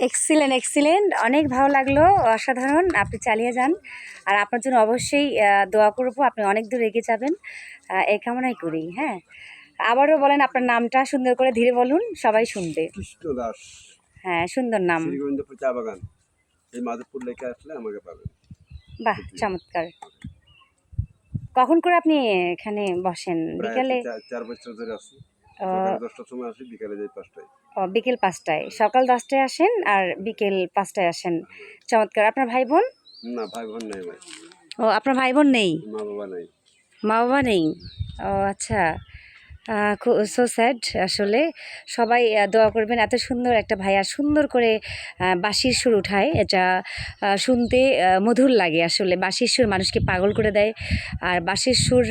Excellent excellent অনেক ভালো লাগল অসাধারণ। আপনি চালিয়ে যান। আর আপনার জন্য অবশ্যই দোয়া করব আপনি অনেক দূর এগিয়ে যাবেন। এই কামনাই করি হ্যাঁ। আবারও বলেন আপনার নামটা সুন্দর করে ধীরে বলুন সবাই শুনবে। কৃষ্ণ দাস। হ্যাঁ সুন্দর নাম। শ্রীগোবিন্দপুর চা বাগান। এই মাধবপুর লেখা আসলে আমাকে পাবেন। বাহ চমৎকার। কখন করে আপনি এখানে বসেন? বিকেলে? চার- চার বছর ধরে আছি। বিকালে পাঁচটায়। ও, বিকেল পাঁচটায়। সকাল দশটায় আসেন আর বিকেল পাঁচটায় আসেন। চমৎকার। আপনার ভাই বোন না ভাই বোন নেই ভাই। ও আপনার ভাই বোন নেই? মা বাবা নেই। মা বাবা নেই? ও আচ্ছা। সো স্যাড আসলে। সবাই দোয়া করবেন, এত সুন্দর একটা ভাইয়া সুন্দর করে বাঁশির সুর উঠায়। এটা শুনতে মধুর লাগে আসলে। বাঁশির সুর মানুষকে পাগল করে দেয়। আর বাঁশির সুর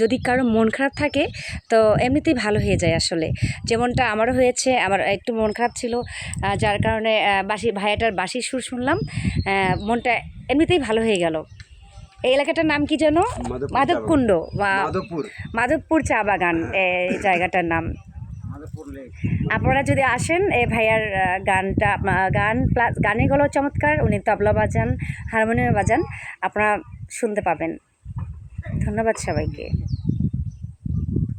যদি কারও মন খারাপ থাকে, তো এমনিতেই ভালো হয়ে যায় আসলে। যেমনটা আমারও হয়েছে, আমার একটু মন খারাপ ছিল। যার কারণে বাঁশি, ভাইয়াটার বাঁশির সুর শুনলাম। মনটা এমনিতেই ভালো হয়ে গেল। এই এলাকাটার নাম কি যেন? মাধবকুণ্ড। বা মাধবপুর। চা বাগান এই জায়গাটার নাম। আপনারা যদি আসেন এ ভাইয়ার গানটা গান প্লাস গানের গলাও চমৎকার উনি তবলা বাজান হারমোনিয়াম বাজান আপনারা শুনতে পাবেন। ধন্যবাদ সবাইকে।